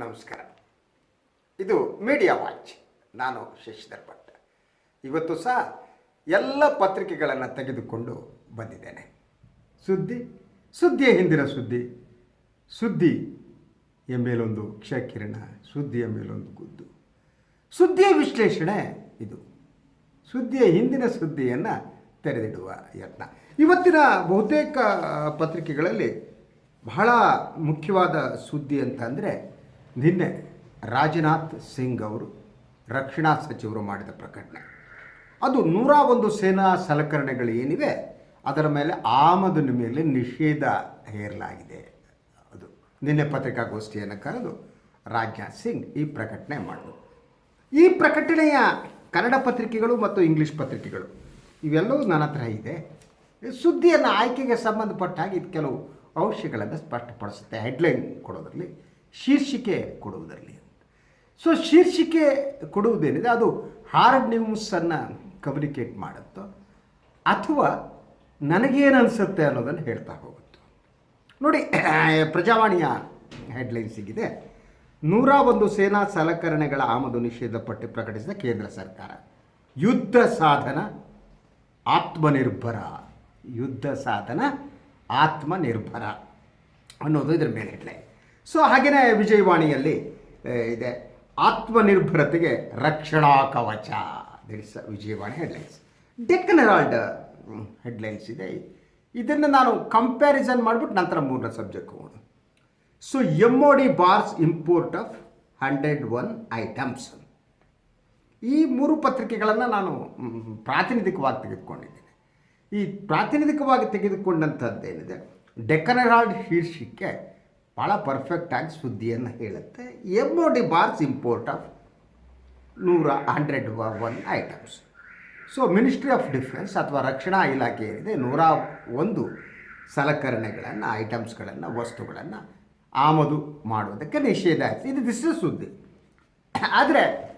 ನಮಸ್ಕಾರ. ಇದು media watch ನಾನು ಶಶಿಧರ್ ಭಟ್ ಇವತ್ತು ಸಹ ಎಲ್ಲ ಪತ್ರಿಕೆಗಳನ್ನು ತೆಗೆದುಕೊಂಡು ಬಂದಿದ್ದೇನೆ. ಸುದ್ದಿ, ಸುದ್ದಿಯ ಹಿಂದಿನ ಸುದ್ದಿ ಸುದ್ದಿ ಮೇಲೊಂದು ಕ್ಷಕಿರಣ, ಸುದ್ದಿಯ ಮೇಲೊಂದು ಗುದ್ದು. ಸುದ್ದಿಯ ವಿಶ್ಲೇಷಣೆ ಇದು. ಸುದ್ದಿಯ ಹಿಂದಿನ ಸುದ್ದಿಯನ್ನು ತೆರೆದಿಡುವ ಯತ್ನ. ಇವತ್ತಿನ ಬಹುತೇಕ ಪತ್ರಿಕೆಗಳಲ್ಲಿ ಬಹಳ ಮುಖ್ಯವಾದ ಸುದ್ದಿ ಅಂತ ಅಂದರೆ ನಿನ್ನೆ ರಾಜನಾಥ್ ಸಿಂಗ್ ಅವರು ರಕ್ಷಣಾ ಸಚಿವರು ಮಾಡಿದ ಪ್ರಕಟಣೆ ಅದು ನೂರ ಒಂದು ಸೇನಾ ಸಲಕರಣೆಗಳು ಏನಿವೆ, ಅದರ ಮೇಲೆ ಆಮದಿನ ಮೇಲೆ ನಿಷೇಧ ಹೇರಲಾಗಿದೆ. ಅದು ನಿನ್ನೆ ಪತ್ರಿಕಾಗೋಷ್ಠಿಯನ್ನು ಕರೆದು ರಾಜನಾಥ್ ಸಿಂಗ್ ಈ ಪ್ರಕಟಣೆ ಮಾಡಿದರು. ಈ ಪ್ರಕಟಣೆಯ ಕನ್ನಡ ಪತ್ರಿಕೆಗಳು ಮತ್ತು ಇಂಗ್ಲೀಷ್ ಪತ್ರಿಕೆಗಳು, ಇವೆಲ್ಲವೂ ನನ್ನ ಹತ್ರ ಇದೆ. ಸುದ್ದಿಯನ್ನು ಆಯ್ಕೆಗೆ ಸಂಬಂಧಪಟ್ಟ ಹಾಗೆ ಇದು ಕೆಲವು ಅಂಶಗಳನ್ನು ಸ್ಪಷ್ಟಪಡಿಸುತ್ತೆ ಹೆಡ್ಲೈನ್ ಕೊಡೋದರಲ್ಲಿ. ಶೀರ್ಷಿಕೆ ಕೊಡುವುದರಲ್ಲಿ. ಸೊ ಶೀರ್ಷಿಕೆ ಕೊಡುವುದೇನಿದೆ? ಅದು ಹಾರ್ಡ್ ನ್ಯೂಸನ್ನು ಕಮ್ಯುನಿಕೇಟ್ ಮಾಡುತ್ತೋ? ಅಥವಾ ನನಗೇನು ಅನಿಸುತ್ತೆ ಅನ್ನೋದನ್ನು ಹೇಳ್ತಾ ಹೋಗುತ್ತೆ? ನೋಡಿ, ಪ್ರಜಾವಾಣಿಯ ಹೆಡ್ಲೈನ್ ಸಿಗಿದೆ. ನೂರ ಒಂದು ಸೇನಾ ಸಲಕರಣೆಗಳ ಆಮದು ನಿಷೇಧ ಪಟ್ಟಿ ಪ್ರಕಟಿಸಿದ ಕೇಂದ್ರ ಸರ್ಕಾರ. ಯುದ್ಧ ಸಾಧನ, ಆತ್ಮನಿರ್ಭರ. ಯುದ್ಧ ಸಾಧನ, ಆತ್ಮನಿರ್ಭರ ಅನ್ನೋದು ಇದರ ಮೇಲೆ ಹೆಡ್ಲೈನ್ ಸೊ ಹಾಗೆಯೇ ವಿಜಯವಾಣಿಯಲ್ಲಿ ಇದೆ. ಆತ್ಮನಿರ್ಭರತೆಗೆ ರಕ್ಷಣಾ ಕವಚ. Vijayavani headlines Deccan Herald headlines ಇದೆ. ಇದನ್ನು ನಾನು ಕಂಪ್ಯಾರಿಸನ್ ಮಾಡಿಬಿಟ್ಟು ನಂತರ ಮೂರನೇ ಸಬ್ಜೆಕ್ಟ್ ಹೋಗೋಣ so M O D bars import of hundred one items ಈ ಮೂರು ಪತ್ರಿಕೆಗಳನ್ನು ನಾನು ಪ್ರಾತಿನಿಧಿಕವಾಗಿ ತೆಗೆದುಕೊಂಡಿದ್ದೇನೆ. ಈ ಪ್ರಾತಿನಿಧಿಕವಾಗಿ ತೆಗೆದುಕೊಂಡಂಥದ್ದೇನಿದೆ ಡೆಕ್ಕನ್ ಹೆರಾಲ್ಡ್ ಶೀರ್ಷಿಕೆ ಭಾಳ ಪರ್ಫೆಕ್ಟಾಗಿ ಸುದ್ದಿಯನ್ನು ಹೇಳುತ್ತೆ. M O D bars import of ನೂರ hundred one items so ministry of defence ಅಥವಾ ರಕ್ಷಣಾ ಇಲಾಖೆ ಏನಿದೆ ನೂರ ಒಂದು ಸಲಕರಣೆಗಳನ್ನು ಐಟಮ್ಸ್ಗಳನ್ನು ವಸ್ತುಗಳನ್ನು ಆಮದು ಮಾಡುವುದಕ್ಕೆ ನಿಷೇಧ ಆಯಿತು ಇದು ದಿಸ್ ಸುದ್ದಿ. ಆದರೆ,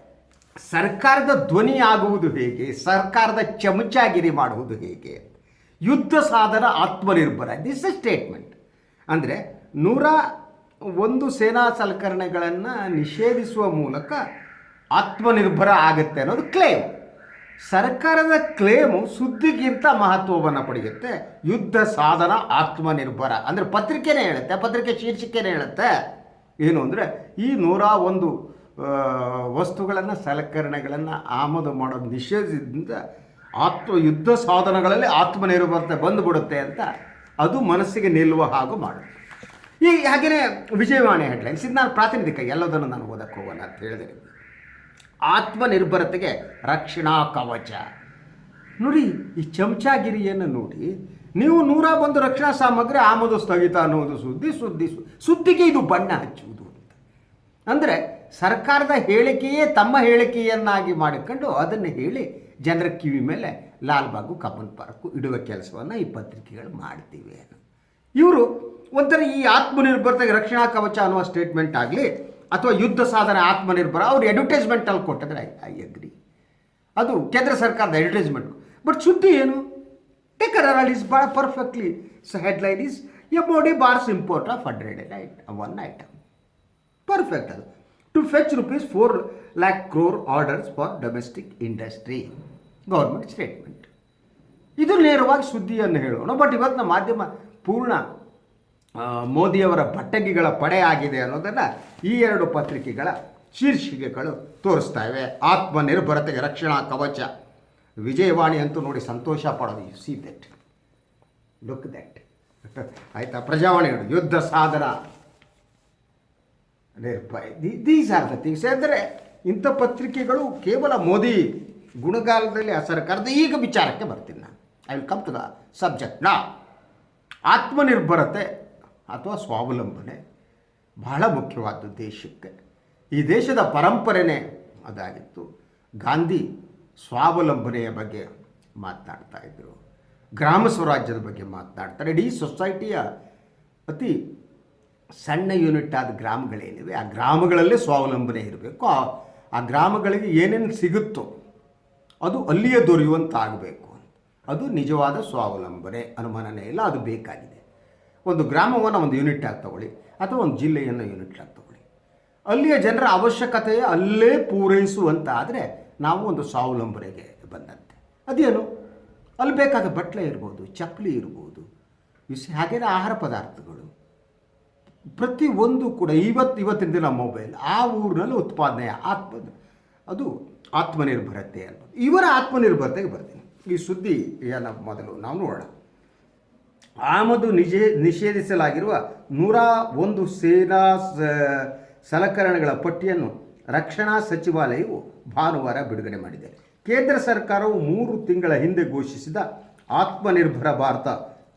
ಸರ್ಕಾರದ ಧ್ವನಿ ಆಗುವುದು ಹೇಗೆ? ಸರ್ಕಾರದ ಚಮಚಾಗಿರಿ ಮಾಡುವುದು ಹೇಗೆ? ಯುದ್ಧ ಸಾಧನ ಆತ್ಮನಿರ್ಭರ. ದಿಸ್ ಸ್ಟೇಟ್ಮೆಂಟ್ ಅಂದರೆ ನೂರ ಒಂದು ಸೇನಾ ಸಲಕರಣೆಗಳನ್ನು ನಿಷೇಧಿಸುವ ಮೂಲಕ ಆತ್ಮನಿರ್ಭರ ಆಗುತ್ತೆ ಅನ್ನೋದು ಕ್ಲೇಮ್ ಸರ್ಕಾರದ ಕ್ಲೇಮು ಸುದ್ದಿಗಿಂತ ಮಹತ್ವವನ್ನು ಪಡೆಯುತ್ತೆ. ಯುದ್ಧ ಸಾಧನ ಆತ್ಮನಿರ್ಭರ. ಅಂದರೆ ಪತ್ರಿಕೆನೇ ಹೇಳುತ್ತೆ, ಪತ್ರಿಕೆ ಶೀರ್ಷಿಕೆನೇ ಹೇಳುತ್ತೆ. ಏನು ಅಂದರೆ ಈ ನೂರ ಒಂದು ವಸ್ತುಗಳನ್ನು, ಸಲಕರಣೆಗಳನ್ನು ಆಮದು ಮಾಡೋದು ನಿಷೇಧದಿಂದ ಆತ್ಮ, ಯುದ್ಧ ಸಾಧನಗಳಲ್ಲಿ ಆತ್ಮನಿರ್ಭರತೆ ಬಂದುಬಿಡುತ್ತೆ ಅಂತ ಅದು ಮನಸ್ಸಿಗೆ ನಿಲ್ಲುವ ಹಾಗೂ ಮಾಡುತ್ತೆ. ಈ ಹಾಗೆಯೇ ವಿಜಯವಾಣಿ ಹೆಡ್ಲೈನ್ಸ್ ಇದು ನಾನು ಪ್ರಾತಿನಿಧಿಕ ಎಲ್ಲದನ್ನು ನಾನು ಓದಕ್ಕೆ ಹೋಗೋಣ ಅಂತ ಹೇಳಿದೆ ಆತ್ಮನಿರ್ಭರತೆಗೆ ರಕ್ಷಣಾ ಕವಚ. ನೋಡಿ, ಈ ಚಮಚಾಗಿರಿಯನ್ನು ನೋಡಿ, ನೀವು ನೂರ ಒಂದು ರಕ್ಷಣಾ ಸಾಮಗ್ರಿ ಆಮದು ಸ್ಥಗಿತ ಅನ್ನೋದು ಸುದ್ದಿ ಸುದ್ದಿ ಸುದ್ದಿಗೆ ಇದು ಬಣ್ಣ ಹಚ್ಚುವುದು ಅಂತ. ಅಂದರೆ ಸರ್ಕಾರದ ಹೇಳಿಕೆಯೇ ತಮ್ಮ ಹೇಳಿಕೆಯನ್ನಾಗಿ ಮಾಡಿಕೊಂಡು ಅದನ್ನು ಹೇಳಿ ಜನರ ಕಿವಿ ಮೇಲೆ ಲಾಲ್ಬಾಗು ಕಬ್ಬನ್ ಪಾರ್ಕು ಇಡುವ ಕೆಲಸವನ್ನು ಈ ಪತ್ರಿಕೆಗಳು ಮಾಡ್ತೀವಿ ಇವರು ಒಂಥರ ಈ ಆತ್ಮನಿರ್ಭರತೆಗೆ ರಕ್ಷಣಾ ಕವಚ ಅನ್ನುವ ಸ್ಟೇಟ್ಮೆಂಟ್ ಆಗಲಿ ಅಥವಾ ಯುದ್ಧ ಸಾಧನ ಆತ್ಮನಿರ್ಭರ, ಅವ್ರು ಅಡ್ವರ್ಟೈಸ್ಮೆಂಟಲ್ಲಿ ಕೊಟ್ಟಿದ್ರೆ ಐ ಅಗ್ರಿ ಅದು ಕೇಂದ್ರ ಸರ್ಕಾರದ ಅಡ್ವರ್ಟೈಸ್ಮೆಂಟ್ ಬಟ್ ಸುದ್ದಿ ಏನು? ಟೇಕರ್ ಅನಾಲಿಸ್ ಭಾಳ perfectly so headline is a body bars import of hundred one item perfect ಅದು. To fetch rupees four lakh crore orders for domestic industry government statement ಇದು ನೇರವಾಗಿ ಸುದ್ದಿಯನ್ನು ಹೇಳೋಣ. ಬಟ್ ಇವತ್ತಿನ ಮಾಧ್ಯಮ ಪೂರ್ಣ ಮೋದಿಯವರ ಬಟ್ಟಗಿಗಳ ಪಡೆ ಆಗಿದೆ ಅನ್ನೋದನ್ನು ಈ ಎರಡು ಪತ್ರಿಕೆಗಳ ಶೀರ್ಷಿಕೆಗಳು ತೋರಿಸ್ತಾ ಇವೆ. ಆತ್ಮನಿರ್ಭರತೆಗೆ ರಕ್ಷಣಾ ಕವಚ. ವಿಜಯವಾಣಿ ಅಂತೂ ನೋಡಿ ಸಂತೋಷ ಪಡೋದು. You see that look that ಆಯಿತಾ? ಪ್ರಜಾವಾಣಿ ಯುದ್ಧ ಸಾಧನ. ನಿರ್ಭಯ. ದೀಸ್ ಆರ್ ದ ಥಿಂಗ್ಸ್ ಅಂದರೆ ಇಂಥ ಪತ್ರಿಕೆಗಳು ಕೇವಲ ಮೋದಿ ಗುಣಗಾಲದಲ್ಲಿ ಆ ಸರ್ಕಾರದ ಈಗ ವಿಚಾರಕ್ಕೆ ಬರ್ತೀನಿ ನಾನು. I will come to the subject ನಾ ಆತ್ಮನಿರ್ಭರತೆ ಅಥವಾ ಸ್ವಾವಲಂಬನೆ ಬಹಳ ಮುಖ್ಯವಾದ ದೇಶಕ್ಕೆ. ಈ ದೇಶದ ಪರಂಪರೆನೇ ಅದಾಗಿತ್ತು. ಗಾಂಧಿ ಸ್ವಾವಲಂಬನೆಯ ಬಗ್ಗೆ ಮಾತನಾಡ್ತಾ ಇದ್ದರು ಗ್ರಾಮ ಸ್ವರಾಜ್ಯದ ಬಗ್ಗೆ ಮಾತನಾಡ್ತಾರೆ. ಇಡೀ ಸೊಸೈಟಿಯ ಅತಿ ಸಣ್ಣ ಯೂನಿಟ್ ಆದ ಗ್ರಾಮಗಳೇನಿವೆ, ಆ ಗ್ರಾಮಗಳಲ್ಲೇ ಸ್ವಾವಲಂಬನೆ ಇರಬೇಕು. ಆ ಗ್ರಾಮಗಳಿಗೆ ಏನೇನು ಸಿಗುತ್ತೋ ಅದು ಅಲ್ಲಿಯೇ ದೊರೆಯುವಂತಾಗಬೇಕು ಅದು ನಿಜವಾದ ಸ್ವಾವಲಂಬನೆ. ಅನುಮಾನನೇ ಇಲ್ಲ, ಅದು ಬೇಕಾಗಿದೆ. ಒಂದು ಗ್ರಾಮವನ್ನು ಒಂದು ಯೂನಿಟ್ ಆಗಿ ತಗೊಳ್ಳಿ, ಅಥವಾ ಒಂದು ಜಿಲ್ಲೆಯನ್ನು ಯೂನಿಟ್ ಆಗಿ ತಗೊಳ್ಳಿ. ಅಲ್ಲಿಯ ಜನರ ಅವಶ್ಯಕತೆಯ ಅಲ್ಲೇ ಪೂರೈಸುವಂತ ಆದರೆ ನಾವು ಒಂದು ಸ್ವಾವಲಂಬನೆಗೆ ಬಂದಂತೆ. ಅದೇನು? ಅಲ್ಲಿ ಬೇಕಾದ ಬಟ್ಟಲೆ ಇರ್ಬೋದು, ಚಪ್ಪಲಿ ಇರ್ಬೋದು ವಿಷ ಹಾಗೇನೆ ಆಹಾರ ಪದಾರ್ಥಗಳು. ಪ್ರತಿ ಒಂದು ಕೂಡ ಇವತ್ತು ಇವತ್ತಿನ ದಿನ ಮೊಬೈಲ್ ಆ ಊರಿನಲ್ಲಿ ಉತ್ಪಾದನೆ ಆತ್ಮ ಅದು ಆತ್ಮನಿರ್ಭರತೆ ಅನ್ಬೋದು. ಇವರ ಆತ್ಮನಿರ್ಭರತೆಗೆ ಬರ್ತೀನಿ. ಈ ಸುದ್ದಿ ಏನ ಮೊದಲು ನಾವು ನೋಡೋಣ. ಆಮದು ನಿಷೇ ನಿಷೇಧಿಸಲಾಗಿರುವ ನೂರ ಒಂದು ಸೇನಾ ಸಲಕರಣೆಗಳ ಪಟ್ಟಿಯನ್ನು ರಕ್ಷಣಾ ಸಚಿವಾಲಯವು ಭಾನುವಾರ ಬಿಡುಗಡೆ ಮಾಡಿದೆ. ಕೇಂದ್ರ ಸರ್ಕಾರವು ಮೂರು ತಿಂಗಳ ಹಿಂದೆ ಘೋಷಿಸಿದ ಆತ್ಮನಿರ್ಭರ ಭಾರತ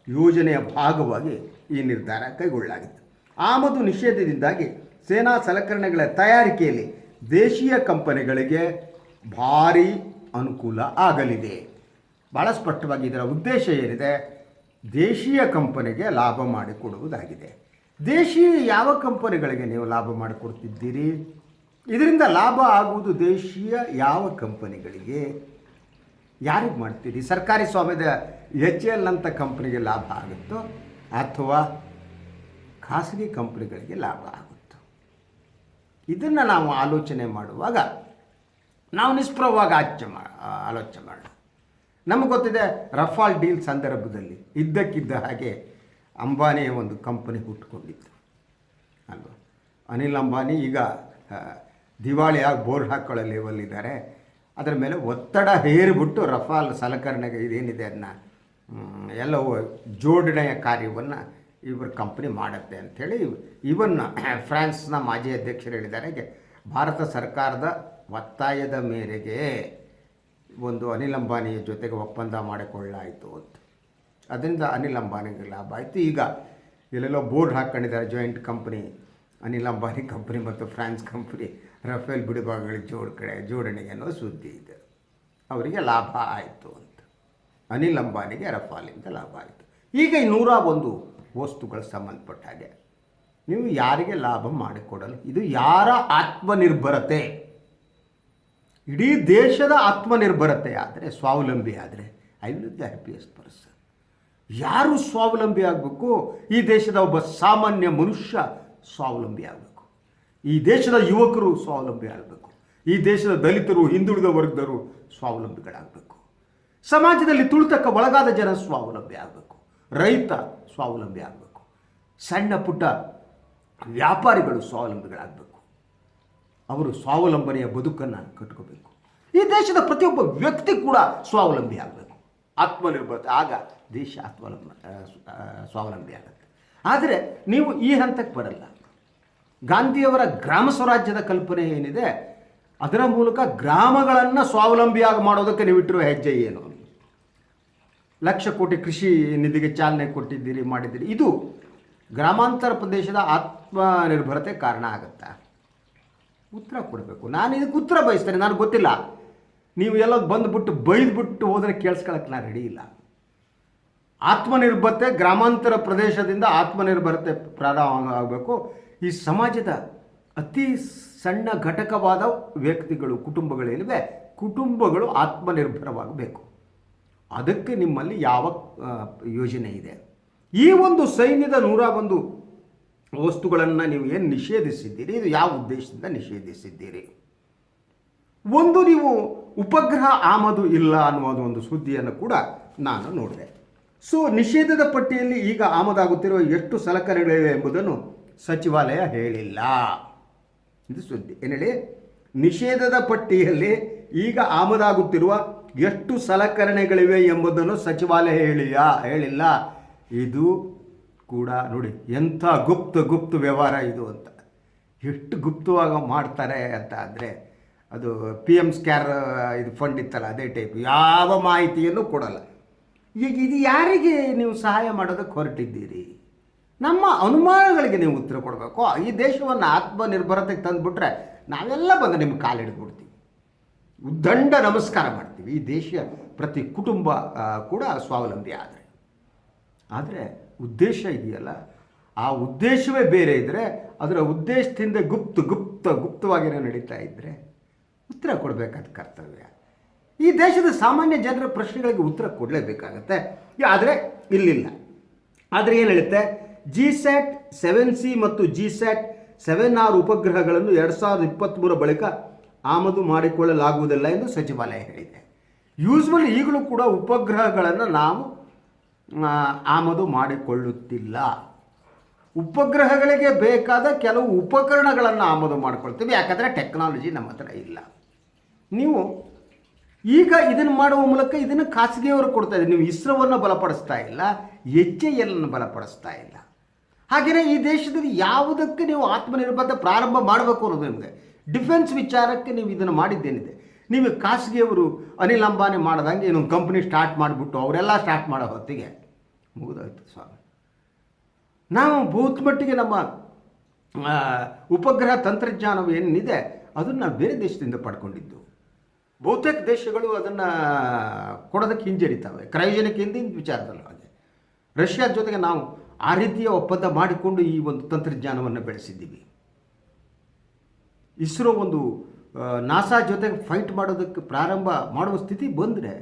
ಯೋಜನೆಯ ಭಾಗವಾಗಿ ಈ ನಿರ್ಧಾರ ಕೈಗೊಳ್ಳಲಾಗಿತ್ತು. ಆಮದು ನಿಷೇಧದಿಂದಾಗಿ ಸೇನಾ ಸಲಕರಣೆಗಳ ತಯಾರಿಕೆಯಲ್ಲಿ ದೇಶೀಯ ಕಂಪನಿಗಳಿಗೆ ಭಾರಿ ಅನುಕೂಲ ಆಗಲಿದೆ. ಭಾಳ ಸ್ಪಷ್ಟವಾಗಿ ಇದರ ಉದ್ದೇಶ ಏನಿದೆ? ದೇಶೀಯ ಕಂಪನಿಗೆ ಲಾಭ ಮಾಡಿಕೊಡುವುದಾಗಿದೆ ದೇಶೀಯ ಯಾವ ಕಂಪನಿಗಳಿಗೆ ನೀವು ಲಾಭ ಮಾಡಿಕೊಡ್ತಿದ್ದೀರಿ ಇದರಿಂದ ಲಾಭ ಆಗುವುದು ದೇಶೀಯ ಯಾವ ಕಂಪನಿಗಳಿಗೆ? ಯಾರಿಗೆ ಮಾಡ್ತೀರಿ? ಸರ್ಕಾರಿ ಸ್ವಾಮ್ಯದ ಎಚ್ ಎಲ್ ಅಂತ ಕಂಪ್ನಿಗೆ ಲಾಭ ಆಗುತ್ತೋ ಅಥವಾ ಖಾಸಗಿ ಕಂಪ್ನಿಗಳಿಗೆ ಲಾಭ ಆಗುತ್ತೋ? ಇದನ್ನು ನಾವು ಆಲೋಚನೆ ಮಾಡುವಾಗ ನಾವು ನಿಷ್ಪ್ರವಾಗಿ ಆಚೆ ಮಾ ಆಲೋಚನೆ ಮಾಡೋಣ. ನಮಗೆ ಗೊತ್ತಿದೆ, ರಫಾಲ್ ಡೀಲ್ ಸಂದರ್ಭದಲ್ಲಿ ಇದ್ದಕ್ಕಿದ್ದ ಹಾಗೆ ಅಂಬಾನಿಯ ಒಂದು ಕಂಪನಿ ಹುಟ್ಟುಕೊಂಡಿತ್ತು. ಅಲ್ವಾ? ಅನಿಲ್ ಅಂಬಾನಿ ಈಗ ದಿವಾಳಿಯಾಗಿ ಬೋರ್ಡ್ ಹಾಕ್ಕೊಳ್ಳೋ ಲೆವೆಲ್ಲಿದ್ದಾರೆ ಅದರ ಮೇಲೆ ಒತ್ತಡ ಹೇರಿಬಿಟ್ಟು ರಫಾಲ್ ಸಲಕರಣೆಗೆ ಇದೇನಿದೆ ಅದನ್ನ ಎಲ್ಲ ಎಲ್ಲವೂ ಜೋಡಣೆಯ ಕಾರ್ಯವನ್ನು ಇವ್ರ ಕಂಪ್ನಿ ಮಾಡುತ್ತೆ ಅಂಥೇಳಿ ಇವನ್ನ ಫ್ರಾನ್ಸ್ನ ಮಾಜಿ ಅಧ್ಯಕ್ಷರು ಹೇಳಿದ್ದಾರೆ. ಭಾರತ ಸರ್ಕಾರದ ಒತ್ತಾಯದ ಮೇರೆಗೆ ಒಂದು ಅನಿಲ್ ಅಂಬಾನಿಯ ಜೊತೆಗೆ ಒಪ್ಪಂದ ಮಾಡಿಕೊಳ್ಳಾಯಿತು ಅಂತ. ಅದರಿಂದ ಅನಿಲ್ ಅಂಬಾನಿಗೆ ಲಾಭ ಆಯಿತು. ಈಗ ಎಲ್ಲೆಲ್ಲೋ board ಹಾಕ್ಕೊಂಡಿದ್ದಾರೆ joint company, Anil Ambani company ಮತ್ತು ಫ್ರಾನ್ಸ್ ಕಂಪ್ನಿ, ರಫೇಲ್ ಬಿಡಿಭಾಗಗಳ ಜೋಡ್ ಕಡೆ, ಜೋಡಣೆಗೆ ಅನ್ನೋ ಸುದ್ದಿ ಇದೆ. ಅವರಿಗೆ ಲಾಭ ಆಯಿತು ಅಂತ. ಅನಿಲ್ ಅಂಬಾನಿಗೆ ರಫಾಲಿಂದ ಲಾಭ ಆಯಿತು. ಈಗ ಈ ನೂರ ಒಂದು ವಸ್ತುಗಳು ಸಂಬಂಧಪಟ್ಟ ಹಾಗೆ. ನೀವು ಯಾರಿಗೆ ಲಾಭ ಮಾಡಿಕೊಡಲು ಇದು ಯಾರ ಆತ್ಮನಿರ್ಭರತೆ? ಇಡೀ ದೇಶದ ಆತ್ಮನಿರ್ಭರತೆ ಆದರೆ, ಸ್ವಾವಲಂಬಿ ಆದರೆ I will the happiest person ಯಾರು ಸ್ವಾವಲಂಬಿ ಆಗಬೇಕು? ಈ ದೇಶದ ಒಬ್ಬ ಸಾಮಾನ್ಯ ಮನುಷ್ಯ ಸ್ವಾವಲಂಬಿ ಆಗಬೇಕು. ಈ ದೇಶದ ಯುವಕರು ಸ್ವಾವಲಂಬಿ ಆಗಬೇಕು. ಈ ದೇಶದ ದಲಿತರು, ಹಿಂದುಳಿದ ವರ್ಗದವರು ಸ್ವಾವಲಂಬಿಗಳಾಗಬೇಕು. ಸಮಾಜದಲ್ಲಿ ತುಳಿತಕ್ಕೆ ಒಳಗಾದ ಜನ ಸ್ವಾವಲಂಬಿ ಆಗಬೇಕು. ರೈತ ಸ್ವಾವಲಂಬಿ ಆಗಬೇಕು. ಸಣ್ಣ ಪುಟ್ಟ ವ್ಯಾಪಾರಿಗಳು ಸ್ವಾವಲಂಬಿಗಳಾಗಬೇಕು. ಅವರು ಸ್ವಾವಲಂಬನೆಯ ಬದುಕನ್ನು ಕಟ್ಕೋಬೇಕು. ಈ ದೇಶದ ಪ್ರತಿಯೊಬ್ಬ ವ್ಯಕ್ತಿ ಕೂಡ ಸ್ವಾವಲಂಬಿ ಆಗಬೇಕು. ಆತ್ಮನಿರ್ಭರತೆ, ಆಗ ದೇಶ ಆತ್ಮಲಂಬ ಸ್ವಾವಲಂಬಿ ಆಗುತ್ತೆ. ಆದರೆ ನೀವು ಈ ಹಂತಕ್ಕೆ ಬರಲ್ಲ. ಗಾಂಧಿಯವರ ಗ್ರಾಮ ಸ್ವರಾಜ್ಯದ ಕಲ್ಪನೆ ಏನಿದೆ? ಅದರ ಮೂಲಕ ಗ್ರಾಮಗಳನ್ನು ಸ್ವಾವಲಂಬಿಯಾಗಿ ಮಾಡೋದಕ್ಕೆ ನೀವು ಇಟ್ಟಿರುವ ಹೆಜ್ಜೆ ಏನು? ಲಕ್ಷ ಕೋಟಿ ಕೃಷಿ ನಿಧಿಗೆ ಚಾಲನೆ ಕೊಟ್ಟಿದ್ದೀರಿ, ಮಾಡಿದ್ದೀರಿ. ಇದು ಗ್ರಾಮಾಂತರ ಪ್ರದೇಶದ ಆತ್ಮನಿರ್ಭರತೆ ಕಾರಣ ಆಗುತ್ತಾ? ಉತ್ತರ ಕೊಡಬೇಕು. ನಾನು ಇದಕ್ಕೆ ಉತ್ತರ ಬಯಸ್ತೇನೆ, ನನಗೆ ಗೊತ್ತಿಲ್ಲ. ನೀವು ಎಲ್ಲ ಬಂದುಬಿಟ್ಟು, ಬೈದ್ಬಿಟ್ಟು ಹೋದರೆ ಕೇಳಿಸ್ಕೊಳಕ್ಕೆ ನಾನು ರೆಡಿ ಇಲ್ಲ. ಆತ್ಮನಿರ್ಭರತೆ ಗ್ರಾಮಾಂತರ ಪ್ರದೇಶದಿಂದ ಆತ್ಮನಿರ್ಭರತೆ ಪ್ರಾರಂಭ ಆಗಬೇಕು. ಈ ಸಮಾಜದ ಅತಿ ಸಣ್ಣ ಘಟಕವಾದ ವ್ಯಕ್ತಿಗಳು ಕುಟುಂಬಗಳೇನಿವೆ ಕುಟುಂಬಗಳು ಆತ್ಮನಿರ್ಭರವಾಗಬೇಕು. ಅದಕ್ಕೆ ನಿಮ್ಮಲ್ಲಿ ಯಾವ ಯೋಜನೆ ಇದೆ. ಈ ಒಂದು ಸೈನ್ಯದ ನೂರ ಒಂದು ವಸ್ತುಗಳನ್ನು ನೀವು ಏನು ನಿಷೇಧಿಸಿದ್ದೀರಿ? ಇದು ಯಾವ ಉದ್ದೇಶದಿಂದ ನಿಷೇಧಿಸಿದ್ದೀರಿ? ಒಂದು ನೀವು ಉಪಗ್ರಹ ಆಮದು ಇಲ್ಲ ಅನ್ನುವುದು ಒಂದು ಸುದ್ದಿಯನ್ನು ಕೂಡ ನಾನು ನೋಡಿದೆ. ಸೊ ನಿಷೇಧದ ಪಟ್ಟಿಯಲ್ಲಿ ಈಗ ಆಮದಾಗುತ್ತಿರುವ ಎಷ್ಟು ಸಲಕರಣೆಗಳಿವೆ ಎಂಬುದನ್ನು ಸಚಿವಾಲಯ ಹೇಳಿಲ್ಲ. ಇದು ಸುದ್ದಿ. ಏನು ಹೇಳಿ? ನಿಷೇಧದ ಪಟ್ಟಿಯಲ್ಲಿ ಈಗ ಆಮದಾಗುತ್ತಿರುವ ಎಷ್ಟು ಸಲಕರಣೆಗಳಿವೆ ಎಂಬುದನ್ನು ಸಚಿವಾಲಯ ಹೇಳಿಯಾ? ಹೇಳಿಲ್ಲ. ಇದು ಕೂಡ ನೋಡಿ ಎಂಥ ಗುಪ್ತ ಗುಪ್ತ ವ್ಯವಹಾರ ಇದು ಅಂತ. ಎಷ್ಟು ಗುಪ್ತವಾಗಿ ಮಾಡ್ತಾರೆ ಅಂತ ಅಂದರೆ ಅದು ಪಿ ಎಂ ಸ್ಕ್ಯಾರ್ ಇದು ಫಂಡ್ ಇತ್ತಲ್ಲ, ಅದೇ ಟೈಪ್ ಯಾವ ಮಾಹಿತಿಯನ್ನು ಕೊಡಲ್ಲ. ಈಗ ಇದು ಯಾರಿಗೆ ನೀವು ಸಹಾಯ ಮಾಡೋದಕ್ಕೆ ಹೊರಟಿದ್ದೀರಿ? ನಮ್ಮ ಅನುಮಾನಗಳಿಗೆ ನೀವು ಉತ್ತರ ಕೊಡಬೇಕು. ಈ ದೇಶವನ್ನು ಆತ್ಮನಿರ್ಭರತೆಗೆ ತಂದುಬಿಟ್ರೆ ನಾವೆಲ್ಲ ಬಂದು ನಿಮ್ಗೆ ಕಾಲಿಡ್ಬಿಡ್ತೀವಿ ಉದ್ದಂಡ ನಮಸ್ಕಾರ ಮಾಡ್ತೀವಿ. ಈ ದೇಶ ಪ್ರತಿ ಕುಟುಂಬ ಕೂಡ ಸ್ವಾವಲಂಬಿ ಆದರೆ. ಆದರೆ ಉದ್ದೇಶ ಇದೆಯಲ್ಲ, ಆ ಉದ್ದೇಶವೇ ಬೇರೆ ಇದ್ದರೆ ಅದರ ಉದ್ದೇಶದಿಂದ ಗುಪ್ತ ಗುಪ್ತ ಗುಪ್ತವಾಗಿನೇ ನಡೀತಾ ಇದ್ದರೆ ಉತ್ತರ ಕೊಡಬೇಕಾದ ಕರ್ತವ್ಯ. ಈ ದೇಶದ ಸಾಮಾನ್ಯ ಜನರ ಪ್ರಶ್ನೆಗಳಿಗೆ ಉತ್ತರ ಕೊಡಲೇಬೇಕಾಗತ್ತೆ. ಆದರೆ ಇಲ್ಲಿಲ್ಲ. ಆದರೆ ಏನು ಹೇಳುತ್ತೆ? ಜಿ ಸ್ಯಾಟ್ ಸೆವೆನ್ ಸಿ ಮತ್ತು ಜಿ ಸ್ಯಾಟ್ ಸೆವೆನ್ ಆರ್ ಉಪಗ್ರಹಗಳನ್ನು ಎರಡು ಸಾವಿರದ ಇಪ್ಪತ್ತ್ಮೂರ ಬಳಿಕ ಆಮದು ಮಾಡಿಕೊಳ್ಳಲಾಗುವುದಿಲ್ಲ ಎಂದು ಸಚಿವಾಲಯ ಹೇಳಿದೆ. ಯೂಸ್ವಲಿ ಈಗಲೂ ಕೂಡ ಉಪಗ್ರಹಗಳನ್ನು ನಾವು ಆಮದು ಮಾಡಿಕೊಳ್ಳುತ್ತಿಲ್ಲ. ಉಪಗ್ರಹಗಳಿಗೆ ಬೇಕಾದ ಕೆಲವು ಉಪಕರಣಗಳನ್ನು ಆಮದು ಮಾಡಿಕೊಳ್ತೀವಿ. ಯಾಕಂದರೆ ಟೆಕ್ನಾಲಜಿ ನಮ್ಮ ಹತ್ರ ಇಲ್ಲ. ನೀವು ಈಗ ಇದನ್ನು ಮಾಡುವ ಮೂಲಕ ಇದನ್ನು ಖಾಸಗಿಯವರು ಕೊಡ್ತಾ ಇದ್ದಾರೆ. ನೀವು ಇಸ್ರೋವನ್ನು ಬಲಪಡಿಸ್ತಾ ಇಲ್ಲ ಎಚ್ ಎ ಎಲ್ನ ಬಲಪಡಿಸ್ತಾ ಇಲ್ಲ. ಹಾಗೆಯೇ ಈ ದೇಶದಲ್ಲಿ ಯಾವುದಕ್ಕೆ ನೀವು ಆತ್ಮನಿರ್ಭರತೆ ಪ್ರಾರಂಭ ಮಾಡಬೇಕು ಅನ್ನೋದು ನಿಮಗೆ. ಡಿಫೆನ್ಸ್ ವಿಚಾರಕ್ಕೆ ನೀವು ಇದನ್ನು ಮಾಡಿದ್ದೇನಿದೆ. ನೀವು ಖಾಸಗಿಯವರು ಅನಿಲ್ ಅಂಬಾನಿ ಮಾಡ್ದಂಗೆ ಇನ್ನೊಂದು ಕಂಪ್ನಿ ಸ್ಟಾರ್ಟ್ ಮಾಡಿಬಿಟ್ಟು ಅವರೆಲ್ಲ ಸ್ಟಾರ್ಟ್ ಮಾಡೋ ಹೊತ್ತಿಗೆ ಮುಗಿದೋಯ್ತು ಸ್ವಾಮಿ. ನಾವು ಬಹುತ್ ಮಟ್ಟಿಗೆ ನಮ್ಮ ಉಪಗ್ರಹ ತಂತ್ರಜ್ಞಾನವು ಏನಿದೆ ಅದನ್ನು ಬೇರೆ ದೇಶದಿಂದ ಪಡ್ಕೊಂಡಿದ್ದು. ಬಹುತೇಕ ದೇಶಗಳು ಅದನ್ನು ಕೊಡೋದಕ್ಕೆ ಹಿಂಜರಿತವೆ. ಕ್ರಯೋಜನಕ್ಕೆ ಹಿಂದಿನ ವಿಚಾರದಲ್ಲೂ ಹಾಗೆ. ರಷ್ಯಾದ ಜೊತೆಗೆ ನಾವು ಆ ರೀತಿಯ ಒಪ್ಪಂದ ಮಾಡಿಕೊಂಡು ಈ ಒಂದು ತಂತ್ರಜ್ಞಾನವನ್ನು ಬೆಳೆಸಿದ್ದೀವಿ. ಇಸ್ರೋ ಒಂದು ನಾಸಾ ಜೊತೆಗೆ ಫೈಟ್ ಮಾಡೋದಕ್ಕೆ ಪ್ರಾರಂಭ ಮಾಡುವ ಸ್ಥಿತಿ ಬಂದರೆ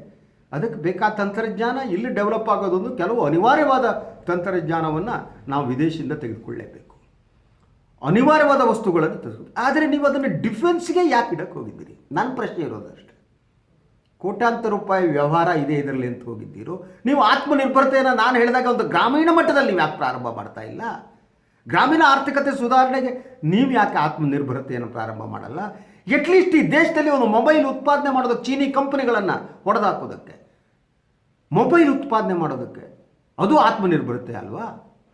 ಅದಕ್ಕೆ ಬೇಕಾದ ತಂತ್ರಜ್ಞಾನ ಇಲ್ಲಿ ಡೆವಲಪ್ ಆಗೋದೊಂದು ಕೆಲವು ಅನಿವಾರ್ಯವಾದ ತಂತ್ರಜ್ಞಾನವನ್ನು ನಾವು ವಿದೇಶದಿಂದ ತೆಗೆದುಕೊಳ್ಳೇಬೇಕು. ಅನಿವಾರ್ಯವಾದ ವಸ್ತುಗಳನ್ನು ತೆಗೆದು ಆದರೆ ನೀವು ಅದನ್ನು ಡಿಫೆನ್ಸ್ಗೆ ಯಾಕೆ ಇಡಕ್ಕೆ ಹೋಗಿದ್ದೀರಿ? ನನ್ನ ಪ್ರಶ್ನೆ ಇರೋದಷ್ಟೇ ಕೋಟ್ಯಾಂತರ ರೂಪಾಯಿ ವ್ಯವಹಾರ ಇದೆ ಇದರಲ್ಲಿ ಅಂತ ಹೋಗಿದ್ದೀರೋ? ನೀವು ಆತ್ಮನಿರ್ಭರತೆಯನ್ನು ನಾನು ಹೇಳಿದಾಗ ಒಂದು ಗ್ರಾಮೀಣ ಮಟ್ಟದಲ್ಲಿ ನೀವು ಯಾಕೆ ಪ್ರಾರಂಭ ಮಾಡ್ತಾ ಇಲ್ಲ? ಗ್ರಾಮೀಣ ಆರ್ಥಿಕತೆ ಸುಧಾರಣೆಗೆ ನೀವು ಯಾಕೆ ಆತ್ಮನಿರ್ಭರತೆಯನ್ನು ಪ್ರಾರಂಭ ಮಾಡಲ್ಲ? ಎಟ್ಲೀಸ್ಟ್ ಈ ದೇಶದಲ್ಲಿ ಒಂದು ಮೊಬೈಲ್ ಉತ್ಪಾದನೆ ಮಾಡೋದಕ್ಕೆ ಚೀನಿ ಕಂಪನಿಗಳನ್ನು ಹೊಡೆದಾಕೋದಕ್ಕೆ ಮೊಬೈಲ್ ಉತ್ಪಾದನೆ ಮಾಡೋದಕ್ಕೆ. ಅದು ಆತ್ಮನಿರ್ಭರತೆ ಅಲ್ವಾ?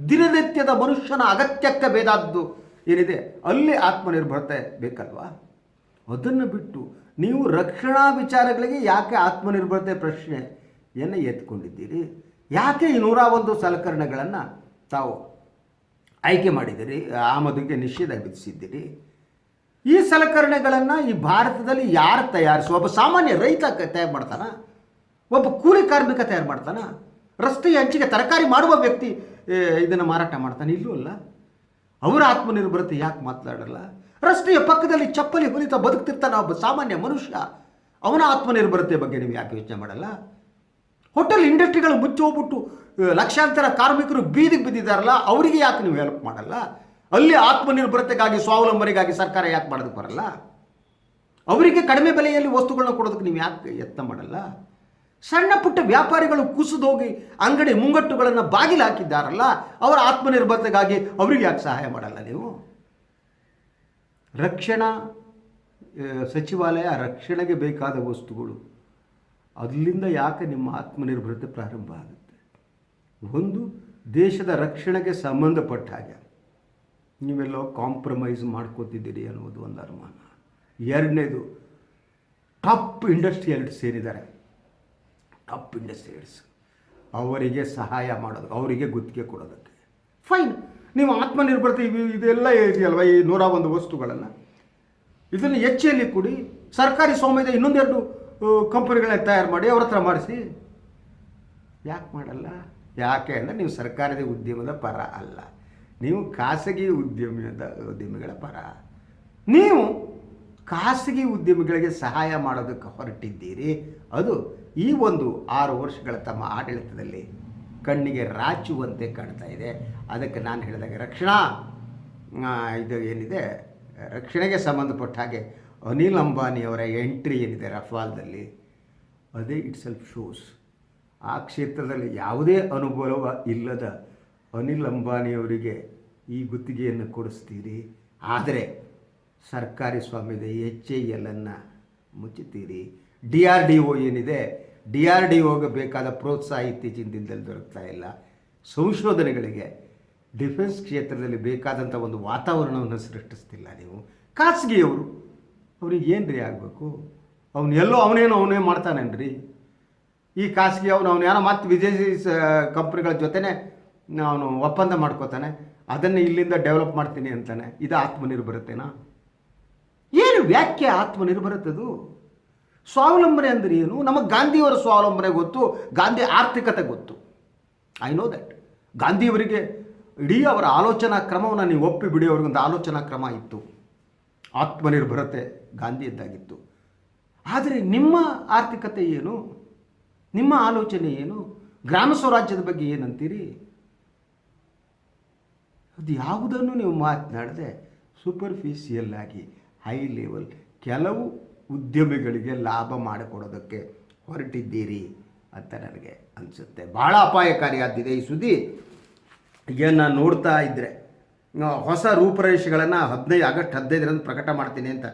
ದಿನನಿತ್ಯದ ಮನುಷ್ಯನ ಅಗತ್ಯಕ್ಕೆ ಬೇದಾದ್ದು ಏನಿದೆ? ಅಲ್ಲಿ ಆತ್ಮನಿರ್ಭರತೆ ಬೇಕಲ್ವಾ? ಅದನ್ನು ಬಿಟ್ಟು ನೀವು ರಕ್ಷಣಾ ವಿಚಾರಗಳಿಗೆ ಯಾಕೆ ಆತ್ಮನಿರ್ಭರತೆ ಪ್ರಶ್ನೆಯನ್ನು ಎತ್ಕೊಂಡಿದ್ದೀರಿ? ಯಾಕೆ ಈ ನೂರ ಒಂದು ಸಲಕರಣೆಗಳನ್ನು ತಾವು ಆಯ್ಕೆ ಮಾಡಿದ್ದೀರಿ ಆಮದಿಗೆ ನಿಷೇಧ ವಿಧಿಸಿದ್ದೀರಿ? ಈ ಸಲಕರಣೆಗಳನ್ನು ಈ ಭಾರತದಲ್ಲಿ ಯಾರು ತಯಾರಿಸುವ ಒಬ್ಬ ಸಾಮಾನ್ಯ ರೈತ ತಯಾರು ಮಾಡ್ತಾನ? ಒಬ್ಬ ಕೂಲಿ ಕಾರ್ಮಿಕ ತಯಾರು ಮಾಡ್ತಾನ? ರಸ್ತೆಯ ಅಂಚಿಗೆ ತರಕಾರಿ ಮಾಡುವ ವ್ಯಕ್ತಿ ಇದನ್ನು ಮಾರಾಟ ಮಾಡ್ತಾನೆ? ಇಲ್ಲೂ ಅಲ್ಲ. ಅವರ ಆತ್ಮನಿರ್ಭರತೆ ಯಾಕೆ ಮಾತನಾಡಲ್ಲ? ರಸ್ತೆಯ ಪಕ್ಕದಲ್ಲಿ ಚಪ್ಪಲಿ ಹೊಲಿತ ಬದುಕ್ತಿರ್ತಾನೆ ಒಬ್ಬ ಸಾಮಾನ್ಯ ಮನುಷ್ಯ. ಅವನ ಆತ್ಮನಿರ್ಭರತೆ ಬಗ್ಗೆ ನೀವು ಯಾಕೆ ಯೋಚನೆ ಮಾಡಲ್ಲ? ಹೋಟೆಲ್ ಇಂಡಸ್ಟ್ರಿಗಳು ಮುಚ್ಚಿ ಹೋಗ್ಬಿಟ್ಟು ಲಕ್ಷಾಂತರ ಕಾರ್ಮಿಕರು ಬೀದಿಗೆ ಬಿದ್ದಿದ್ದಾರಲ್ಲ, ಅವರಿಗೆ ಯಾಕೆ ನೀವು ಹೆಲ್ಪ್ ಮಾಡಲ್ಲ? ಅಲ್ಲಿ ಆತ್ಮನಿರ್ಭರತೆಗಾಗಿ, ಸ್ವಾವಲಂಬನೆಗಾಗಿ ಸರ್ಕಾರ ಯಾಕೆ ಮಾಡೋದಕ್ಕೆ ಬರಲ್ಲ? ಅವರಿಗೆ ಕಡಿಮೆ ಬೆಲೆಯಲ್ಲಿ ವಸ್ತುಗಳನ್ನ ಕೊಡೋದಕ್ಕೆ ನೀವು ಯಾಕೆ ಯತ್ನ ಮಾಡಲ್ಲ? ಸಣ್ಣ ಪುಟ್ಟ ವ್ಯಾಪಾರಿಗಳು ಕುಸಿದೋಗಿ ಅಂಗಡಿ ಮುಂಗಟ್ಟುಗಳನ್ನು ಬಾಗಿಲು ಹಾಕಿದ್ದಾರಲ್ಲ, ಅವರ ಆತ್ಮನಿರ್ಭರತೆಗಾಗಿ ಅವರಿಗೆ ಯಾಕೆ ಸಹಾಯ ಮಾಡಲ್ಲ ನೀವು? ರಕ್ಷಣಾ ಸಚಿವಾಲಯ ರಕ್ಷಣೆಗೆ ಬೇಕಾದ ವಸ್ತುಗಳು, ಅಲ್ಲಿಂದ ಯಾಕೆ ನಿಮ್ಮ ಆತ್ಮನಿರ್ಭರತೆ ಪ್ರಾರಂಭ ಆಗುತ್ತೆ? ಒಂದು, ದೇಶದ ರಕ್ಷಣೆಗೆ ಸಂಬಂಧಪಟ್ಟ ಹಾಗೆ ನೀವೆಲ್ಲೋ ಕಾಂಪ್ರಮೈಸ್ ಮಾಡ್ಕೋತಿದ್ದೀರಿ ಅನ್ನೋದು ಒಂದು ಅನುಮಾನ. ಎರಡನೇದು ಟಾಪ್ ಇಂಡಸ್ಟ್ರಿಯಲ್ಸ್ ಸೇರಿದ್ದಾರೆ. Top industrials. ಅವರಿಗೆ ಸಹಾಯ ಮಾಡೋದು, ಅವರಿಗೆ ಗುತ್ತಿಗೆ ಕೊಡೋದಕ್ಕೆ. ಫೈನ್. ನೀವು ಆತ್ಮನಿರ್ಭರತೆ ಇದೆಲ್ಲ ಇದೆಯಲ್ವ, ಈ ನೂರ ಒಂದು ವಸ್ತುಗಳನ್ನು? ಇದನ್ನು ಹೆಚ್ಚಲ್ಲಿ ಕೂಡಿ ಸರ್ಕಾರಿ ಸ್ವಾಮ್ಯದ ಇನ್ನೊಂದೆರಡು ಕಂಪನಿಗಳನ್ನ ತಯಾರು ಮಾಡಿ ಅವ್ರ ಹತ್ರ ಮಾಡಿಸಿ. ಯಾಕೆ ಮಾಡಲ್ಲ? ಯಾಕೆ ಅಂದರೆ ನೀವು ಸರ್ಕಾರದ ಉದ್ಯಮದ ಪರ ಅಲ್ಲ. ನೀವು ಖಾಸಗಿ ಉದ್ಯಮದ, ಉದ್ಯಮಿಗಳ ಪರ. ನೀವು ಖಾಸಗಿ ಉದ್ಯಮಿಗಳಿಗೆ ಸಹಾಯ ಮಾಡೋದಕ್ಕೆ ಹೊರಟಿದ್ದೀರಿ. ಅದು ಈ ಒಂದು ಆರು ವರ್ಷಗಳ ತಮ್ಮ ಆಡಳಿತದಲ್ಲಿ ಕಣ್ಣಿಗೆ ರಾಚುವಂತೆ ಕಾಣ್ತಾ ಇದೆ. ಅದಕ್ಕೆ ನಾನು ಹೇಳಿದಾಗ ರಕ್ಷಣಾ ಇದು ಏನಿದೆ, ರಕ್ಷಣೆಗೆ ಸಂಬಂಧಪಟ್ಟ ಹಾಗೆ ಅನಿಲ್ ಅಂಬಾನಿಯವರ ಎಂಟ್ರಿ ಏನಿದೆ ರಫಾಲ್ದಲ್ಲಿ, ಅದೇ ಇಟ್ ಸೆಲ್ಫ್ ಶೋಸ್. ಆ ಕ್ಷೇತ್ರದಲ್ಲಿ ಯಾವುದೇ ಅನುಭವ ಇಲ್ಲದ ಅನಿಲ್ ಅಂಬಾನಿಯವರಿಗೆ ಈ ಗುತ್ತಿಗೆಯನ್ನು ಕೊಡಿಸ್ತೀರಿ. ಆದರೆ ಸರ್ಕಾರಿ ಸ್ವಾಮ್ಯದ ಎಚ್ ಐ ಎಲ್ಲನ್ನು ಮುಚ್ಚುತ್ತೀರಿ. ಡಿ ಆರ್ ಡಿ ಒ ಏನಿದೆ, ಡಿ ಆರ್ ಡಿ ಒಗೆ ಬೇಕಾದ ಪ್ರೋತ್ಸಾಹ ಇತ್ತೀಚಿನ ದಿನದಲ್ಲಿ ದೊರಕ್ತಾ ಇಲ್ಲ. ಸಂಶೋಧನೆಗಳಿಗೆ ಡಿಫೆನ್ಸ್ ಕ್ಷೇತ್ರದಲ್ಲಿ ಬೇಕಾದಂಥ ಒಂದು ವಾತಾವರಣವನ್ನು ಸೃಷ್ಟಿಸ್ತಿಲ್ಲ ನೀವು. ಖಾಸಗಿಯವರು ಅವ್ರಿಗೆ ಏನು ರೀ ಆಗಬೇಕು? ಅವನು ಎಲ್ಲೋ ಅವನೇನೋ ಅವನೇ ಮಾಡ್ತಾನೇನ್ರಿ? ಈ ಖಾಸಗಿ ಅವನು ಅವನು ಏನೋ ಮತ್ತೆ ವಿದೇಶಿ ಕಂಪ್ನಿಗಳ ಜೊತೆನೇ ಅವನು ಒಪ್ಪಂದ ಮಾಡ್ಕೋತಾನೆ, ಅದನ್ನು ಇಲ್ಲಿಂದ ಡೆವಲಪ್ ಮಾಡ್ತೀನಿ ಅಂತಾನೆ. ಇದು ಆತ್ಮನಿರ್ಭರತೆನಾ? ಏನು ವ್ಯಾಖ್ಯೆ ಆತ್ಮನಿರ್ಭರತೆದು? ಸ್ವಾವಲಂಬನೆ ಅಂದರೆ ಏನು? ನಮಗೆ ಗಾಂಧಿಯವರ ಸ್ವಾವಲಂಬನೆ ಗೊತ್ತು, ಗಾಂಧಿ ಆರ್ಥಿಕತೆ ಗೊತ್ತು. ಐ ನೋ ದಟ್ ಗಾಂಧಿಯವರಿಗೆ ಇಡೀ ಅವರ ಆಲೋಚನಾ ಕ್ರಮವನ್ನು ನೀವು ಒಪ್ಪಿ ಬಿಡಿ, ಅವ್ರಿಗೊಂದು ಆಲೋಚನಾ ಕ್ರಮ ಇತ್ತು. ಆತ್ಮನಿರ್ಭರತೆ ಗಾಂಧಿಯದ್ದಾಗಿತ್ತು. ಆದರೆ ನಿಮ್ಮ ಆರ್ಥಿಕತೆ ಏನು? ನಿಮ್ಮ ಆಲೋಚನೆ ಏನು? ಗ್ರಾಮ ಸ್ವರಾಜ್ಯದ ಬಗ್ಗೆ ಏನಂತೀರಿ? ಅದು ಯಾವುದನ್ನು ನೀವು ಮಾತನಾಡದೆ ಸೂಪರ್ಫಿಷಿಯಲ್ ಆಗಿ ಹೈ ಲೆವೆಲ್ ಕೆಲವು ಉದ್ಯಮಿಗಳಿಗೆ ಲಾಭ ಮಾಡಿಕೊಡೋದಕ್ಕೆ ಹೊರಟಿದ್ದೀರಿ ಅಂತ ನನಗೆ ಅನಿಸುತ್ತೆ. ಭಾಳ ಅಪಾಯಕಾರಿಯಾದಿದೆ ಈ ಸುದ್ದಿ. ಇದನ್ನು ನೋಡ್ತಾ ಇದ್ದರೆ ಹೊಸ ರೂಪುರೇಷೆಗಳನ್ನು ಹದಿನೈದು, ಆಗಸ್ಟ್ ಹದಿನೈದರಂದು ಪ್ರಕಟ ಮಾಡ್ತೀನಿ ಅಂತ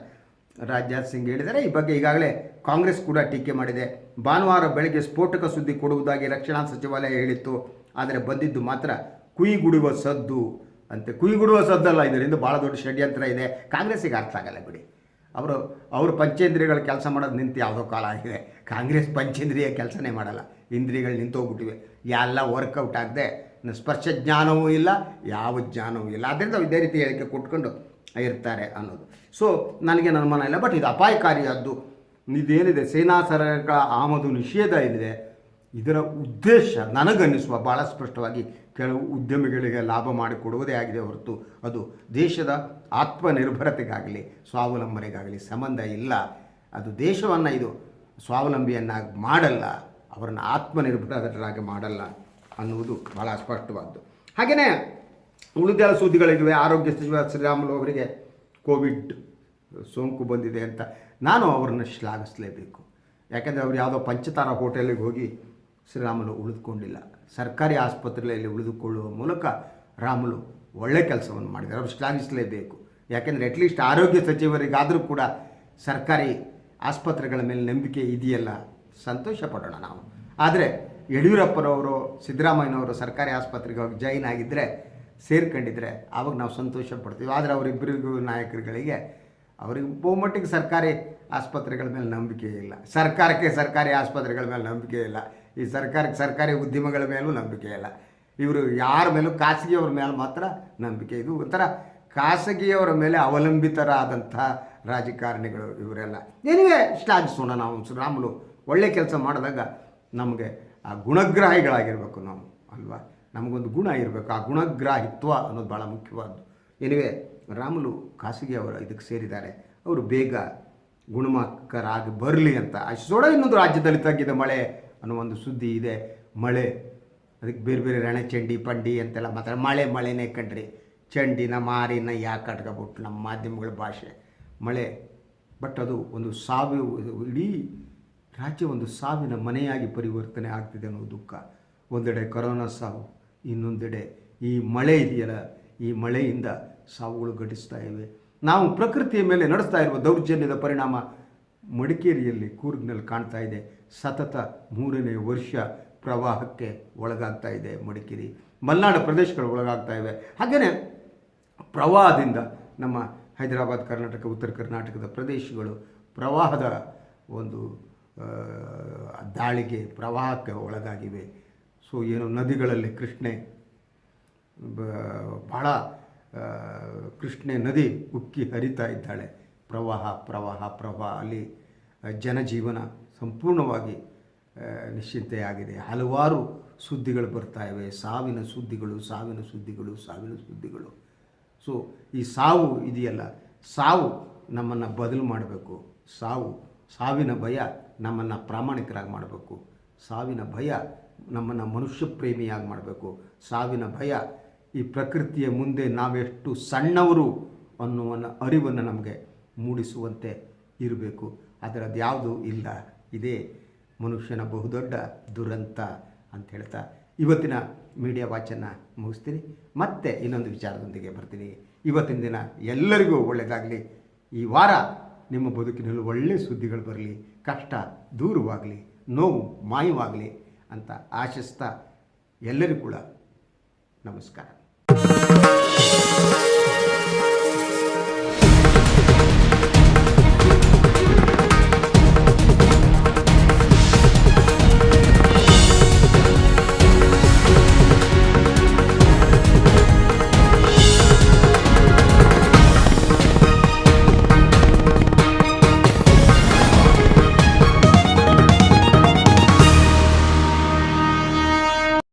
ರಾಜನಾಥ್ ಸಿಂಗ್ ಹೇಳಿದರೆ ಈ ಬಗ್ಗೆ ಈಗಾಗಲೇ ಕಾಂಗ್ರೆಸ್ ಕೂಡ ಟೀಕೆ ಮಾಡಿದೆ. ಭಾನುವಾರ ಬೆಳಗ್ಗೆ ಸ್ಫೋಟಕ ಸುದ್ದಿ ಕೊಡುವುದಾಗಿ ರಕ್ಷಣಾ ಸಚಿವಾಲಯ ಹೇಳಿತ್ತು. ಆದರೆ ಬಂದಿದ್ದು ಮಾತ್ರ ಕುಯಿಗುಡಿಯುವ ಸದ್ದು. ಅಂತೆ ಕುಯ್ಗುಡುವ ಸದ್ದಲ್ಲ ಇದರಿಂದ ಭಾಳ ದೊಡ್ಡ ಷಡ್ಯಂತ್ರ ಇದೆ. ಕಾಂಗ್ರೆಸ್ಸಿಗೆ ಅರ್ಥ ಆಗಲ್ಲ ಬಿಡಿ. ಅವರು ಅವರು ಪಂಚೇಂದ್ರಿಯಗಳ ಕೆಲಸ ಮಾಡೋದು ನಿಂತು ಯಾವುದೋ ಕಾಲ ಆಗಿದೆ. ಕಾಂಗ್ರೆಸ್ ಪಂಚೇಂದ್ರಿಯ ಕೆಲಸನೇ ಮಾಡಲ್ಲ. ಇಂದ್ರಿಯಗಳು ನಿಂತೋಗ್ಬಿಟ್ಟಿವೆ. ಎಲ್ಲ ವರ್ಕೌಟ್ ಆಗದೆ ಸ್ಪರ್ಶ ಜ್ಞಾನವೂ ಇಲ್ಲ, ಯಾವ ಜ್ಞಾನವೂ ಇಲ್ಲ. ಆದ್ದರಿಂದ ಇದೇ ರೀತಿ ಹೇಳಿಕೆ ಕೊಟ್ಕೊಂಡು ಇರ್ತಾರೆ ಅನ್ನೋದು. ಸೊ ನನಗೆ ಅನುಮಾನ ಇಲ್ಲ. ಬಟ್ ಇದು ಅಪಾಯಕಾರಿಯಾದ್ದು. ಇದೇನಿದೆ? ಸೇನಾ ಸರಗಳ ಆಮದು ನಿಷೇಧ ಏನಿದೆ ಇದರ ಉದ್ದೇಶ ನನಗನ್ನಿಸುವ ಭಾಳ ಸ್ಪಷ್ಟವಾಗಿ ಕೆಲವು ಉದ್ಯಮಿಗಳಿಗೆ ಲಾಭ ಮಾಡಿಕೊಡುವುದೇ ಆಗಿದೆ ಹೊರತು ಅದು ದೇಶದ ಆತ್ಮನಿರ್ಭರತೆಗಾಗಲಿ, ಸ್ವಾವಲಂಬನೆಗಾಗಲಿ ಸಂಬಂಧ ಇಲ್ಲ. ಅದು ದೇಶವನ್ನು ಇದು ಸ್ವಾವಲಂಬಿಯನ್ನಾಗಿ ಮಾಡಲ್ಲ, ಅವರನ್ನು ಆತ್ಮನಿರ್ಭರರಾಗಿ ಮಾಡಲ್ಲ ಅನ್ನುವುದು ಬಹಳ ಸ್ಪಷ್ಟವಾದ್ದು. ಹಾಗೆಯೇ ಉಳಿದ ಸುದ್ದಿಗಳಿವೆ ಆರೋಗ್ಯ ಸಚಿವ ಶ್ರೀರಾಮುಲು ಅವರಿಗೆ ಕೋವಿಡ್ ಸೋಂಕು ಬಂದಿದೆ ಅಂತ ನಾನು ಅವರನ್ನು ಶ್ಲಾಘಿಸಲೇಬೇಕು. ಯಾಕೆಂದರೆ ಅವರು ಯಾವುದೋ ಪಂಚತಾರ ಹೋಟೆಲಿಗೆ ಹೋಗಿ ಶ್ರೀರಾಮುಲು ಉಳಿದುಕೊಂಡಿಲ್ಲ. ಸರ್ಕಾರಿ ಆಸ್ಪತ್ರೆಗಳಲ್ಲಿ ಉಳಿದುಕೊಳ್ಳುವ ಮೂಲಕ ರಾಮುಲು ಒಳ್ಳೆ ಕೆಲಸವನ್ನು ಮಾಡಿದ್ದಾರೆ. ಅವರು ಶ್ಲಾಘಿಸಲೇಬೇಕು. ಯಾಕೆಂದರೆ ಅಟ್ಲೀಸ್ಟ್ ಆರೋಗ್ಯ ಸಚಿವರಿಗಾದರೂ ಕೂಡ ಸರ್ಕಾರಿ ಆಸ್ಪತ್ರೆಗಳ ಮೇಲೆ ನಂಬಿಕೆ ಇದೆಯಲ್ಲ? ಸಂತೋಷ ಪಡೋಣ ನಾವು. ಆದರೆ ಯಡಿಯೂರಪ್ಪನವರು, ಸಿದ್ದರಾಮಯ್ಯನವರು ಸರ್ಕಾರಿ ಆಸ್ಪತ್ರೆಗೆ ಹೋಗಿ ಜಾಯಿನ್ ಆಗಿದ್ದರೆ ಸೇರ್ಕೊಂಡಿದ್ರೆ ಆವಾಗ ನಾವು ಸಂತೋಷ ಪಡ್ತೀವಿ ಆದರೆ ಅವರಿಬ್ಬರಿಗೂ ನಾಯಕರುಗಳಿಗೆ ಅವರಿಗೆ ಬಹುಮಟ್ಟಿಗೆ ಸರ್ಕಾರಿ ಆಸ್ಪತ್ರೆಗಳ ಮೇಲೆ ನಂಬಿಕೆ ಇಲ್ಲ. ಸರ್ಕಾರಕ್ಕೆ ಸರ್ಕಾರಿ ಆಸ್ಪತ್ರೆಗಳ ಮೇಲೆ ನಂಬಿಕೆ ಇಲ್ಲ. ಈ ಸರ್ಕಾರಕ್ಕೆ ಸರ್ಕಾರಿ ಉದ್ಯಮಗಳ ಮೇಲೂ ನಂಬಿಕೆ ಇಲ್ಲ. ಇವರು ಯಾರ ಮೇಲೂ ಖಾಸಗಿಯವ್ರ ಮೇಲೆ ಮಾತ್ರ ನಂಬಿಕೆ ಇದು. ಒಂಥರ ಖಾಸಗಿಯವರ ಮೇಲೆ ಅವಲಂಬಿತರಾದಂಥ ರಾಜಕಾರಣಿಗಳು ಇವರೆಲ್ಲ. ಏನಿವೆ ಶ್ಲಾಘಿಸೋಣ ನಾವು ಶ್ರೀರಾಮುಲು ಒಳ್ಳೆ ಕೆಲಸ ಮಾಡಿದಾಗ ನಮಗೆ ಆ ಗುಣಗ್ರಾಹಿಗಳಾಗಿರ್ಬೇಕು ನಾವು, ಅಲ್ವಾ? ನಮಗೊಂದು ಗುಣ ಇರಬೇಕು. ಆ ಗುಣಗ್ರಾಹಿತ್ವ ಅನ್ನೋದು ಭಾಳ ಮುಖ್ಯವಾದ್ದು. ಏನಿವೆ ರಾಮುಲು ಖಾಸಗಿ ಅವರು ಇದಕ್ಕೆ ಸೇರಿದ್ದಾರೆ. ಅವರು ಬೇಗ ಗುಣಮುಖರಾಗಿ ಬರಲಿ ಅಂತ ಅಷ್ಟೋಡ ಇನ್ನೊಂದು ರಾಜ್ಯದಲ್ಲಿ ತಗ್ಗಿದೆ ಮಳೆ ಅನ್ನೋ ಒಂದು ಸುದ್ದಿ ಇದೆ. ಮಳೆ, ಅದಕ್ಕೆ ಬೇರೆ ಬೇರೆ ರಣ ಚಂಡಿ, ಪಂಡಿ ಅಂತೆಲ್ಲ ಮಾತಾಡ ಮಳೆ, ಮಳೆನೇ ಕಣ್ರಿ. ಚಂಡಿನ ಮಾರಿನ ಯಾಕೆ ಕಟ್ಕೊಬಿಟ್ಟು ನಮ್ಮ ಮಾಧ್ಯಮಗಳ ಭಾಷೆ. ಮಳೆ ಬಟ್ ಅದು ಒಂದು ಸಾವಿ ಇಡೀ ರಾಜ್ಯ ಒಂದು ಸಾವಿನ ಮನೆಯಾಗಿ ಪರಿವರ್ತನೆ ಆಗ್ತಿದೆ ಅನ್ನೋ ದುಃಖ. ಒಂದೆಡೆ ಕೊರೋನಾ ಸಾವು, ಇನ್ನೊಂದೆಡೆ ಈ ಮಳೆ ಇದೆಯಲ್ಲ. ಈ ಮಳೆಯಿಂದ ಸಾವುಗಳು ಘಟಿಸ್ತಾ ಇವೆ. ನಾವು ಪ್ರಕೃತಿಯ ಮೇಲೆ ನಡೆಸ್ತಾ ಇರುವ ದೌರ್ಜನ್ಯದ ಪರಿಣಾಮ ಮಡಿಕೇರಿಯಲ್ಲಿ ಕೂರ್ಗ್ನಲ್ಲಿ ಕಾಣ್ತಾ ಇದೆ. ಸತತ ಮೂರನೇ ವರ್ಷ ಪ್ರವಾಹಕ್ಕೆ ಒಳಗಾಗ್ತಾ ಇದೆ ಮಡಿಕೇರಿ. ಮಲೆನಾಡು ಪ್ರದೇಶಗಳು ಒಳಗಾಗ್ತಾ ಇವೆ. ಹಾಗೆಯೇ ಪ್ರವಾಹದಿಂದ ನಮ್ಮ ಹೈದರಾಬಾದ್, ಕರ್ನಾಟಕ, ಉತ್ತರ ಕರ್ನಾಟಕದ ಪ್ರದೇಶಗಳು ಪ್ರವಾಹದ ಒಂದು ದಾಳಿಗೆ, ಪ್ರವಾಹಕ್ಕೆ ಒಳಗಾಗಿವೆ. ಸೊ, ಏನು ನದಿಗಳಲ್ಲಿ ಕೃಷ್ಣೆ ಬಹಳ ಕೃಷ್ಣೆ ನದಿ ಉಕ್ಕಿ ಹರಿತಾ ಇದ್ದಾಳೆ. ಪ್ರವಾಹ ಪ್ರವಾಹ ಪ್ರವಾಹ. ಅಲ್ಲಿ ಜನಜೀವನ ಸಂಪೂರ್ಣವಾಗಿ ನಿಶ್ಚಿಂತೆಯಾಗಿದೆ. ಹಲವಾರು ಸುದ್ದಿಗಳು ಬರ್ತಾ ಇವೆ. ಸಾವಿನ ಸುದ್ದಿಗಳು ಸಾವಿನ ಸುದ್ದಿಗಳು ಸಾವಿನ ಸುದ್ದಿಗಳು. ಸೊ ಈ ಸಾವು ಇದೆಯಲ್ಲ, ಸಾವು ನಮ್ಮನ್ನು ಬದಲು ಮಾಡಬೇಕು. ಸಾವು, ಸಾವಿನ ಭಯ ನಮ್ಮನ್ನು ಪ್ರಾಮಾಣಿಕರಾಗಿ ಮಾಡಬೇಕು. ಸಾವಿನ ಭಯ ನಮ್ಮನ್ನು ಮನುಷ್ಯ ಪ್ರೇಮಿಯಾಗಿ ಮಾಡಬೇಕು. ಸಾವಿನ ಭಯ ಈ ಪ್ರಕೃತಿಯ ಮುಂದೆ ನಾವೆಷ್ಟು ಸಣ್ಣವರು ಅನ್ನುವನ್ನ ಅರಿವನ್ನು ನಮಗೆ ಮೂಡಿಸುವಂತೆ ಇರಬೇಕು. ಅದರದ್ದು ಅದ್ಯಾವುದು ಇಲ್ಲ. ಇದೇ ಮನುಷ್ಯನ ಬಹುದೊಡ್ಡ ದುರಂತ ಅಂತ ಹೇಳ್ತಾ ಇವತ್ತಿನ ಮೀಡಿಯಾ ವಾಚನ್ನು ಮುಗಿಸ್ತೀನಿ. ಮತ್ತೆ ಇನ್ನೊಂದು ವಿಚಾರದೊಂದಿಗೆ ಬರ್ತೀನಿ. ಇವತ್ತಿನ ದಿನ ಎಲ್ಲರಿಗೂ ಒಳ್ಳೆಯದಾಗಲಿ. ಈ ವಾರ ನಿಮ್ಮ ಬದುಕಿನಲ್ಲಿ ಒಳ್ಳೆಯ ಸುದ್ದಿಗಳು ಬರಲಿ, ಕಷ್ಟ ದೂರವಾಗಲಿ, ನೋವು ಮಾಯವಾಗಲಿ ಅಂತ ಆಶಿಸ್ತಾ ಎಲ್ಲರಿಗೂ ಕೂಡ ನಮಸ್ಕಾರ. Thank you.